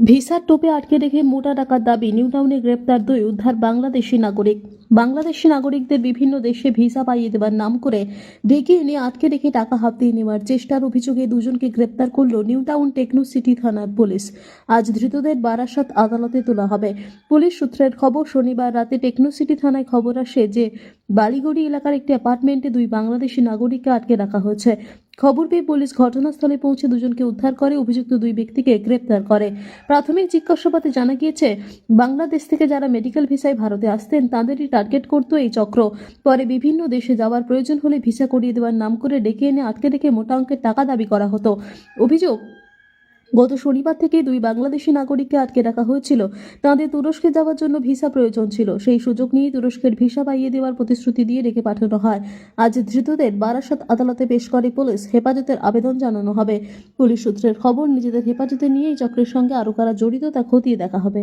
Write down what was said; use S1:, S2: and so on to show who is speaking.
S1: ভিসার টোপে আটকে রেখে মোটা টাকার দাবি নিউটাউনে গ্রেপ্তার দুই উদ্ধার বাংলাদেশি নাগরিক। বাংলাদেশি নাগরিকদের বিভিন্ন দেশে ভিসা পাইয়ে দেবার নাম করে ডেকে এনে আটকে রেখে টাকা হাতিয়ে নেওয়ার চেষ্টার অভিযোগে দুজনকে গ্রেপ্তার করল নিউটাউন টেকনো সিটি থানার পুলিশ। আজ ধৃতদের বারাসাত আদালতে তোলা হবে। পুলিশ সূত্রের খবর, শনিবার রাতে টেকনো সিটি থানায় খবর আসে যে বালিগড়ি এলাকার একটি অ্যাপার্টমেন্টে দুই বাংলাদেশি নাগরিককে আটকে রাখা হয়েছে। খবর পেয়ে পুলিশ ঘটনাস্থলে পৌঁছে দুজনকে উদ্ধার করে, অভিযুক্ত দুই ব্যক্তিকে গ্রেপ্তার করে। প্রাথমিক জিজ্ঞাসাবাদে জানা গিয়েছে, বাংলাদেশ থেকে যারা মেডিকেল ভিসায় ভারতে আসতেন, তাদেরই টার্গেট করতো এই চক্র। পরে বিভিন্ন দেশে যাওয়ার প্রয়োজন হলে ভিসা করিয়ে দেওয়ার নাম করে ডেকে এনে আটকে রেখে মোটা অঙ্কের টাকা দাবি করা হতো। অভিযোগ, গত শনিবার থেকে দুই বাংলাদেশি নাগরিককে আটকে রাখা হয়েছিল। তাদের তুরস্কে যাওয়ার জন্য ভিসা প্রয়োজন ছিল। সেই সুযোগ নিয়ে তুরস্কের ভিসা পাইয়ে দেওয়ার প্রতিশ্রুতি দিয়ে রেখে পাঠানো হয়। আজ ধৃতদের বারাসাত আদালতে পেশ করে পুলিশ। হেফাজতের আবেদন জানানো হবে। পুলিশ সূত্রের খবর, নিজেদের হেফাজতে নিয়েই চক্রের সঙ্গে আরও কারা জড়িত তা খতিয়ে দেখা হবে।